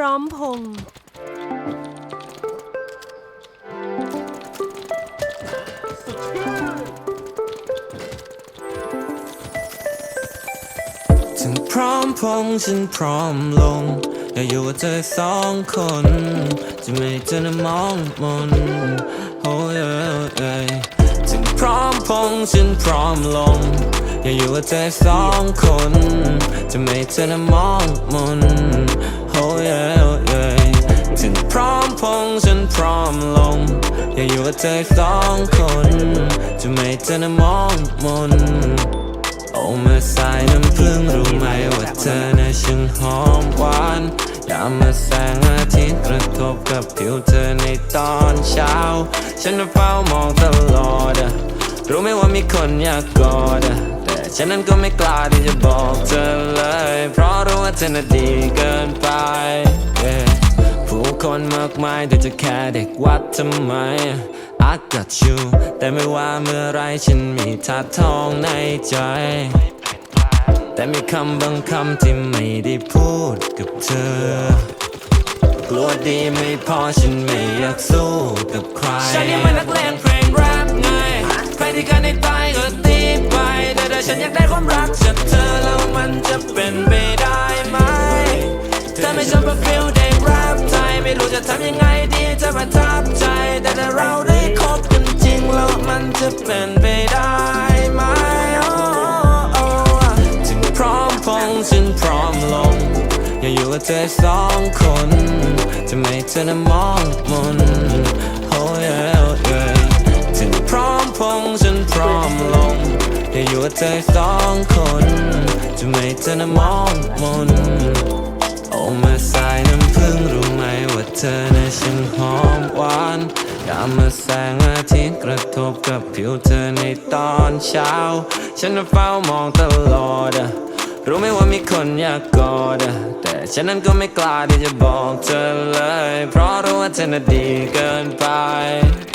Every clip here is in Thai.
ร้อมพงษ์ฉันพร้อมพงษ์ฉันพร้อมลง อยากอยู่กับเธอสองคน จะไม่เธอนะมองมนโอ้ยเอ้ยฉันพร้อมพงษ์ฉันพร้อมลง อยากอยู่กับเธอสองคน จะไม่เธอนะมองมน โอ้ยเอ้ยฉันพร้อมพงฉันพร้อมลง อยากอยู่กับเธอสองคน จะไม่ให้เธอนะมองมนโอ้เมื่อสายน้ำพึ่งรู้ไหมว่าเธอน่ะช่างหอมหวานยามเมื่อแสงอาทิตย์กระทบกับผิวเธอในตอนเช้า ฉันเฝ้ามองตลอดอะรู้ไหมว่ามีคนอยากกอดอะ ฉันนั้นก็ไม่กล้าที่จะบอกเธอเลย เพราะรู้ว่าเธอน่ะดีเกินไป yeah ผู้คนมากมายแต่จะแค่เด็กวัดทำไม I got you แต่ไม่ว่าเมื่อไรฉันมีท่าทองในใจ แต่มีคำบางคำที่ไม่ได้พูดกับเธอกลัวดีไม่พอฉันไม่อยากสู้กับใคร ฉันยังไม่นักเลงเพลงแรปไง ใครที่กันในตายก็ตีไปแต่ถ้า ฉันอยากได้ความรักจากเธอแล้วมันจะเป็นไปได้ไหมถ้าไม่ชอบฟิลได้แรปไทยไม่รู้จะทำยังไงดีจะประทับใจ แต่ถ้าเราได้คบกันจริงแล้วมันจะเป็นไปได้ไหมโอ้โอ้ฉันพร้อมพงษ์ฉันพร้อมลง อยากอยู่กับเธอสองคน จะไม่เธอนะมองมนโอ้ยเอ้ยฉันพร้อมพงษ์ฉันพร้อมลง อยากอยู่กับเธอสองคน จะไม่เธอนะมองมนโอ้มื่อสายน้ำพึ่งรู้ไหมว่าเธอน่ะช่างหอมหวานยามมื่อแสงอาทิตย์กระทบกับผิวเธอในตอนเช้า ฉันน่ะเฝ้ามองตลอดอะรู้ไหมว่ามีคนอยากกอดอะแต่ฉันนั้นก็ไม่กล้าที่จะบอกเธอเลย เพราะรู้ว่าเธอน่ะดีเกินไป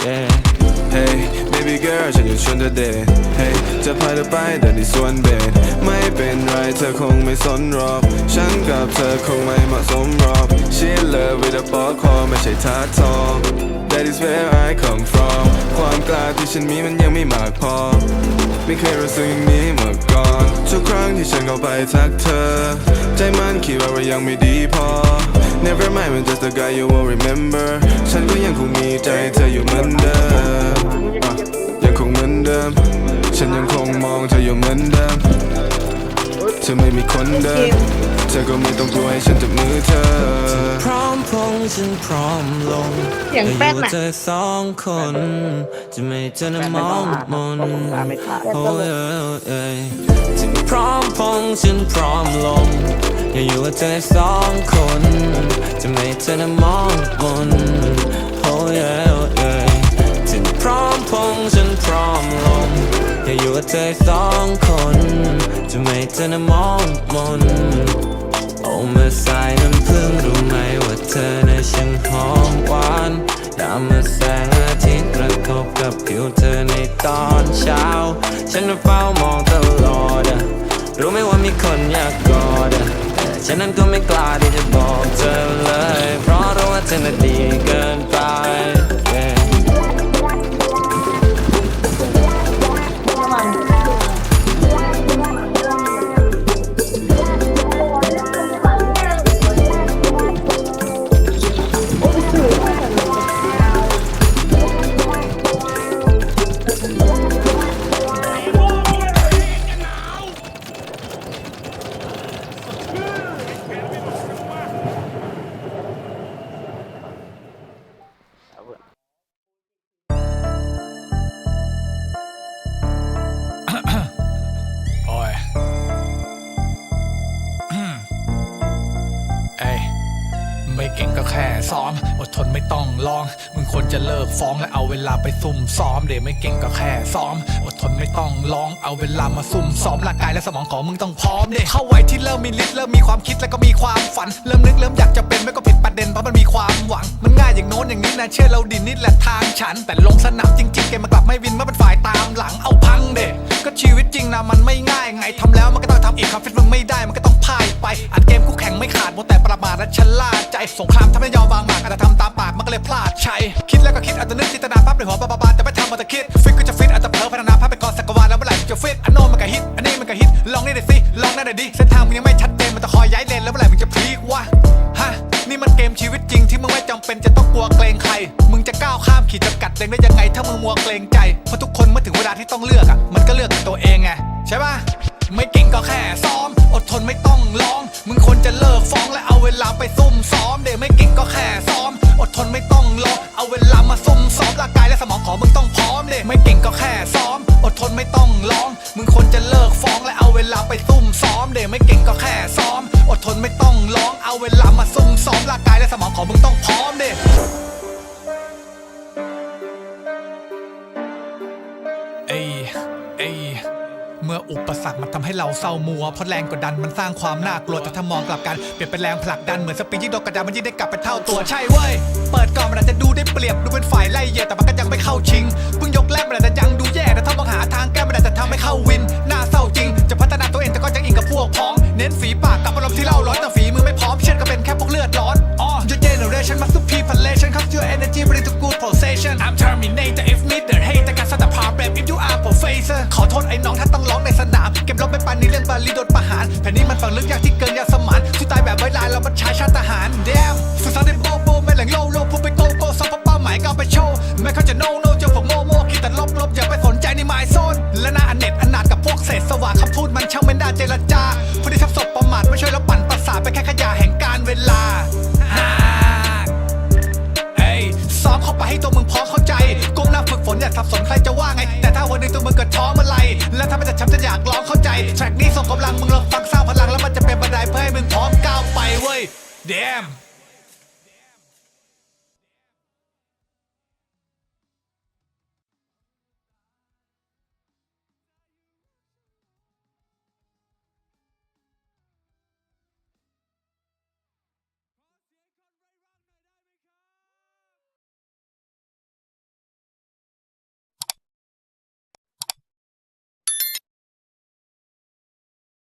yeah Hey baby girl ฉันอยู่ชนเธอเดท Hey จะพาเธอไปเดินที่สวนเบนไม่เป็นไรเธอคงไม่สนหรอก ฉันกับเธอคงไม่เหมาะสมหรอก She love with a ปอกคอไม่ใช่ท่าทอง That is where I come from ความกล้าที่ฉันมีมันยังไม่มากพอ ไม่เคยรู้สึกอย่างนี้เมื่อก่อน ทุกครั้งที่ฉันเข้าไปทักเธอ ใจมันคิดว่าเรายังไม่ดีพอ Never mind I'm just a guy you won't remember ฉันก็ยังคงมีใจเธออยู่เหมือนเดิม ยังคงเหมือนเดิม ฉันยังคงมองเธออยู่เหมือนเดิม เธอไม่มีคนเดิม เธอก็ไม่ต้องกลัวให้ฉันจับมือเธอ พร้อมพงษ์ฉันพร้อมลงเสียงแป๊ดน่ะจะอยู่กับเธอสองคน จะไม่ให้เธอนะมองมนโอ้ยเอ้ยฉันพร้อมพงษ์ฉันพร้อมลงอยากอยู่กับเธอสองคน จะไม่ให้เธอนะมองมนโอ้ยเอ้ยฉันพร้อมพ งฉันพร้อมลงอยากอยู่กับเธอสองคน จะไม่เธอนะมองมนโอ้มื่อสายน้ำพึ่งรู้ไหมว่าเธอน่ะช่างหอมหวานยามเมื่อแสงอาทิตย์กระทบกับผิวเธอในตอนเช้า ฉันน่ะเฝ้ามองตลอดอะรู้ไหมว่ามีคนอยากกอดอะแต่ฉันนั้นก็ไม่กล้าที่จะบอกเธอเลย เพราะรู้ว่าเธอน่ะดีเกินไป แค่ซ้อม อดทนไม่ต้องลอง มึงควรจะเลิกฟ้องและเอาเวลาไปซุ่มซ้อม เดี๋ยวไม่เก่งก็แค่ซ้อม อดทนไม่ต้องลอง เอาเวลามาซุ่มซ้อมร่างกายและสมองของมึงต้องพร้อมเด็เข้าไว้ที่เริ่มมีฤทธิ์เริ่มมีความคิดแล้วก็มีความฝัน เริ่มนึกเริ่มอยากจะเป็นไม่ก็ผิดประเด็นเพราะมันมีความหวัง มันง่ายอย่างโน้นอย่างนี้นะเชื่อเราดินนี่แหละทางฉัน แต่ลงสนามจริงๆเกมมันกลับไม่วินเมื่อเป็นฝ่ายตามหลังเอาพังเด็ก็ชีวิตจริงนะมันไม่ง่ายไงทำแล้วมันก็ต้องทำอีกคำฟิตมึงไม่ได้มันก็ต้องพ่ายไปอัดเกมคู่แข่งไม่ขาดมัวแต่ประมาทและชะล่าใจสงครามทำให้ยอมวางหมากอาจจะทำตามปากมันก็เลยพลาดใช่คิดแล้วก็คิดอาจจะนึกจินตนาภาพในหัวบาบาๆแต่ไม่ทำมันจะคิดฟิตก็จะฟิตอาจจะเพ้อพัฒนาภาพไปก่อนสักวันแล้วเมื่อไหร่มึงจะฟิตอันโน้นมันก็ฮิตอันนี้มันก็ฮิตลองนี่หน่อยสิลองนั่นหน่อยดิเส้นทางมึงยังไม่ชัดเจนมันจะคอยย้ายเลนแล้วเมื่อไหร่มึงจะพลิกวะฮะนี่มันเกมชีวิตจริงที่มึงไม่จำเป็นจะต้องกลัวเกรงใคร มึงจะก้าวข้ามขีดจำกัดเองได้ยังไงถ้ามึงมัวเกรงใจเพราะทุกคนเมื่อถึงเวลาที่ต้องเลือกอะมันก็เลือกตัวเองไงใช่ปะ ไม่เก่งก็แค่ซ้อม อดทนไม่ต้องร้อง มึงควรจะเลิกฟ้องและเอาเวลาไปซุ่มซ้อม เดี๋ยวไม่เก่งก็แค่ซ้อม อดทนไม่ต้องรอเอาเวลามาซุ่มซ้อมร่างกายและสมองของมึงต้องพร้อมเด็ไม่เก่งก็แค่ซ้อม อดทนไม่ต้องร้อง มึงควรจะเลิกฟ้องและเอาเวลาไปซุ่มซ้อม เดี๋ยวไม่เก่งก็แค่ซ้อม อดทนไม่ต้องร้อง เอาเวลามาซุ่มซ้อมร่างกายและสมองของมึงต้องพร้อมเด็เอุปสรรคมันทำให้เราเศร้ามัวเพราะแรงกดดันมันสร้างความน่ากลัวแต่ถ้ามองกลับกันเปลี่ยนเป็นแรงผลักดันเหมือนสปริงยิ่งโดนกระดานมันยิ่งได้กลับไปเท่าตัวใช่เว้ยเปิดก่อนมันอาจจะดูได้เปรียบดูเป็นฝ่ายไล่เหยียดแต่มันก็ยังไม่เข้าชิงเพิ่งยกแรกมันอาจจะยังดูแย่แต่ถ้ามองหาทางแก้มันอาจจะทำให้เข้าวินน่าเศร้าจริง จะพัฒนาตัวเองแต่ก็ยังอิงกับพวกพ้อง เน้นฝีปากกับอารมณ์ที่เล่าร้อนแต่ฝี ป็นประสาทไปแค่ขยะแห่งการเวลาฮ่าเฮ้ยซ้อมเข้าไปให้ตัวมึงพอเข้าใจก้มหน้าฝึกฝนอย่าสับสนใครจะว่าไง แต่ถ้าวันหนึ่งตัวมึงเกิดท้อเมื่อไหรและถ้ามันจะช้ำจะอยากร้องเข้าใจแทร็กนี้ส่งกำลังมึงลองฟังสร้างพลังแล้วมันจะเป็นบันไดเพื่อให้มึงพร้อมก้าวไปเว้ย damn